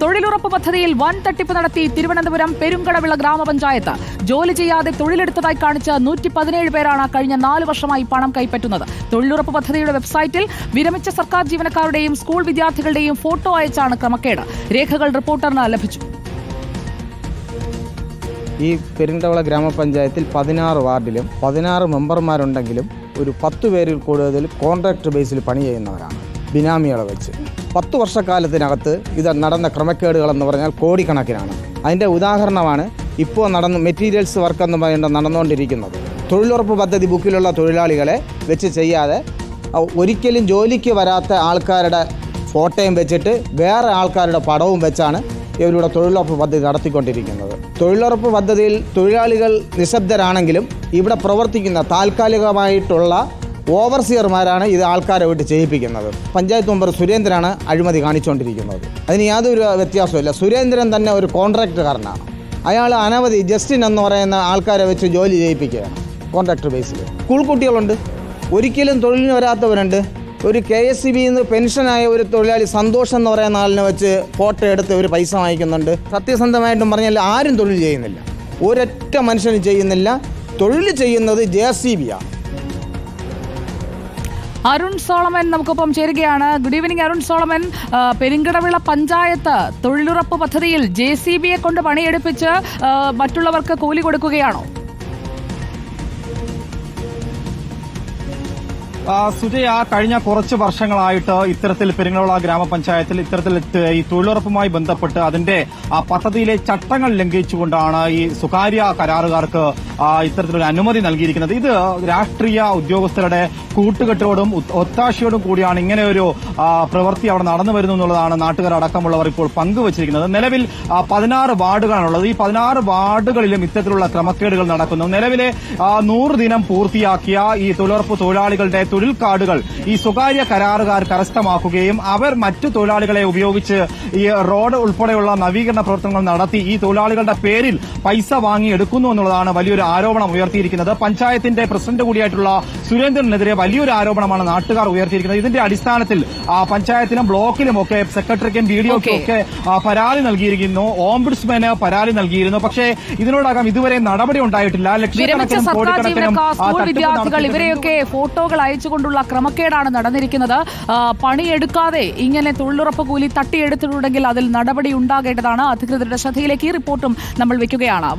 തൊഴിലുറപ്പ് പദ്ധതിയിൽ വൻ തട്ടിപ്പ് നടത്തി തിരുവനന്തപുരം പെരുങ്കടവിള ഗ്രാമപഞ്ചായത്ത്. ജോലി ചെയ്യാതെ തൊഴിലെടുത്തതായി കാണിച്ച് നൂറ്റി പതിനേഴ് പേരാണ് കഴിഞ്ഞ നാല് വർഷമായി പണം കൈപ്പറ്റുന്നത്. തൊഴിലുറപ്പ് പദ്ധതിയുടെ വെബ്സൈറ്റിൽ വിരമിച്ച സർക്കാർ ജീവനക്കാരുടെയും സ്കൂൾ വിദ്യാർത്ഥികളുടെയും ഫോട്ടോ അയച്ചാണ് ക്രമക്കേട്. രേഖകൾ റിപ്പോർട്ടറിന് ലഭിച്ചു. ഈ പെരുന്തവള ഗ്രാമപഞ്ചായത്തിൽ പതിനാറ് വാർഡിലും പതിനാറ് മെമ്പർമാരുണ്ടെങ്കിലും ഒരു പത്ത് പേരിൽ കൂടുതൽ കോൺട്രാക്ട് ബേസിൽ പണി ചെയ്യുന്നവരാണ്. ബിനാമികളെ വെച്ച്. പത്ത് വർഷക്കാലത്തിനകത്ത് ഇത് നടന്ന ക്രമക്കേടുകളെന്ന് പറഞ്ഞാൽ കോടിക്കണക്കിനാണ്. അതിന്റെ ഉദാഹരണമാണ് ഇപ്പോൾ നടന്ന് മെറ്റീരിയൽസ് വർക്ക് എന്ന് പറയുന്നത് നടന്നുകൊണ്ടിരിക്കുന്നത്. തൊഴിലുറപ്പ് പദ്ധതി ബുക്കിലുള്ള തൊഴിലാളികളെ വെച്ച് ചെയ്യാതെ ഒരിക്കലും ജോലിക്ക് വരാത്ത ആൾക്കാരുടെ ഫോട്ടോയും വെച്ചിട്ട് വേറെ ആൾക്കാരുടെ പടവും വെച്ചാണ് ഇവരുടെ തൊഴിലുറപ്പ് പദ്ധതി നടത്തിക്കൊണ്ടിരിക്കുന്നത്. തൊഴിലുറപ്പ് പദ്ധതിയിൽ തൊഴിലാളികൾ നിശബ്ദരാണെങ്കിലും ഇവിടെ പ്രവർത്തിക്കുന്ന താൽക്കാലികമായിട്ടുള്ള ഓവർസിയർമാരാണ് ഇത് ആൾക്കാരെ വിട്ട് ചെയ്യിപ്പിക്കുന്നത്. പഞ്ചായത്ത് മെമ്പർ സുരേന്ദ്രനാണ് അഴിമതി കാണിച്ചുകൊണ്ടിരിക്കുന്നത് അതിന് യാതൊരു വ്യത്യാസമില്ല സുരേന്ദ്രൻ തന്നെ ഒരു കോൺട്രാക്ടറാണ് അയാൾ അനവധി ജസ്റ്റിൻ എന്ന് പറയുന്ന ആൾക്കാരെ വെച്ച് ജോലി ചെയ്യിപ്പിക്കുകയാണ് കോൺട്രാക്ടർ ബേസിൽ. സ്കൂൾ കുട്ടികളുണ്ട്. ഒരിക്കലും തൊഴിലിന് വരാത്തവരുണ്ട്. ഒരു കെ എസ് സി ബിന്ന് പെൻഷനായ ഒരു തൊഴിലാളി സന്തോഷം എന്ന് പറയുന്ന ആളിനെ വെച്ച് ഫോട്ടോ എടുത്ത് ഒരു പൈസ വാങ്ങിക്കുന്നുണ്ട്. സത്യസന്ധമായിട്ടും പറഞ്ഞാൽ ആരും തൊഴിൽ ചെയ്യുന്നില്ല. ഒരൊറ്റ മനുഷ്യനും ചെയ്യുന്നില്ല. തൊഴിൽ ചെയ്യുന്നത് ജെ സി ബിയാണ് അരുൺ സോളമൻ നമുക്കൊപ്പം ചേരുകയാണ്. Good evening Arun Solomon. Perumkadavila panchayat തൊഴിലുറപ്പ് പദ്ധതിയിൽ ജെ സി ബിയെ കൊണ്ട് പണിയെടുപ്പിച്ച് മറ്റുള്ളവർക്ക് കൂലി കൊടുക്കുകയാണോ? സുജയ കഴിഞ്ഞ കുറച്ച് വർഷങ്ങളായിട്ട് ഇത്തരത്തിൽ പെരിങ്ങളോള ഗ്രാമപഞ്ചായത്തിൽ ഇത്തരത്തിൽ ഈ തൊഴിലുറപ്പുമായി ബന്ധപ്പെട്ട് അതിന്റെ പദ്ധതിയിലെ ചട്ടങ്ങൾ ലംഘിച്ചുകൊണ്ടാണ് ഈ സ്വകാര്യ കരാറുകാർക്ക് ഇത്തരത്തിലൊരു അനുമതി നൽകിയിരിക്കുന്നത്. ഇത് രാഷ്ട്രീയ ഉദ്യോഗസ്ഥരുടെ കൂട്ടുകെട്ടോടും ഒത്താശയോടും കൂടിയാണ് ഇങ്ങനെ ഒരു പ്രവൃത്തി അവിടെ നടന്നു വരുന്നു എന്നുള്ളതാണ് നാട്ടുകാരടക്കമുള്ളവർ ഇപ്പോൾ പങ്കുവച്ചിരിക്കുന്നത്. നിലവിൽ പതിനാറ് വാർഡുകളാണുള്ളത്. ഈ പതിനാറ് വാർഡുകളിലും ഇത്തരത്തിലുള്ള ക്രമക്കേടുകൾ നടക്കുന്നു. നിലവിലെ നൂറ് ദിനം പൂർത്തിയാക്കിയ ഈ തൊഴിലുറപ്പ് തൊഴിലാളികളുടെ തൊഴിൽ കാർഡുകൾ ഈ സ്വകാര്യ കരാറുകാർ കരസ്ഥമാക്കുകയും അവർ മറ്റു തൊഴിലാളികളെ ഉപയോഗിച്ച് ഈ റോഡ് ഉൾപ്പെടെയുള്ള നവീകരണ പ്രവർത്തനങ്ങൾ നടത്തി ഈ തൊഴിലാളികളുടെ പേരിൽ പൈസ വാങ്ങി എടുക്കുന്നു എന്നുള്ളതാണ് വലിയൊരു ആരോപണം ഉയർത്തിയിരിക്കുന്നത്. പഞ്ചായത്തിന്റെ പ്രസിഡന്റ് കൂടിയായിട്ടുള്ള സുരേന്ദ്രനെതിരെ വലിയൊരു ആരോപണമാണ് നാട്ടുകാർ ഉയർത്തിയിരിക്കുന്നത്. ഇതിന്റെ അടിസ്ഥാനത്തിൽ പഞ്ചായത്തിനും പഞ്ചായത്തിലും ബ്ലോക്കിലും ഒക്കെ സെക്രട്ടറിക്കും ഡി ഒക്കെ പരാതി നൽകിയിരിക്കുന്നു. ഓംബുഡ്സ്മാന് പരാതി നൽകിയിരുന്നു. പക്ഷേ ഇതിനോടകം ഇതുവരെ നടപടി ഉണ്ടായിട്ടില്ല. ലക്ഷക്കണക്കിനും കോടിക്കണക്കിനും വിദ്യാർത്ഥികൾ. ഇവരെയൊക്കെ ഫോട്ടോകൾ അയച്ചുകൊണ്ടുള്ള ക്രമക്കേടാണ് നടന്നിരിക്കുന്നത്. പണിയെടുക്കാതെ ഇങ്ങനെ തൊഴിലുറപ്പ് കൂലി തട്ടിയെടുത്തിട്ടുണ്ടെങ്കിൽ അതിൽ നടപടി ഉണ്ടാകേണ്ടതാണ്. അധികൃതരുടെ ശ്രദ്ധയിലേക്ക് ഈ റിപ്പോർട്ടും നമ്മൾ വെക്കുകയാണ്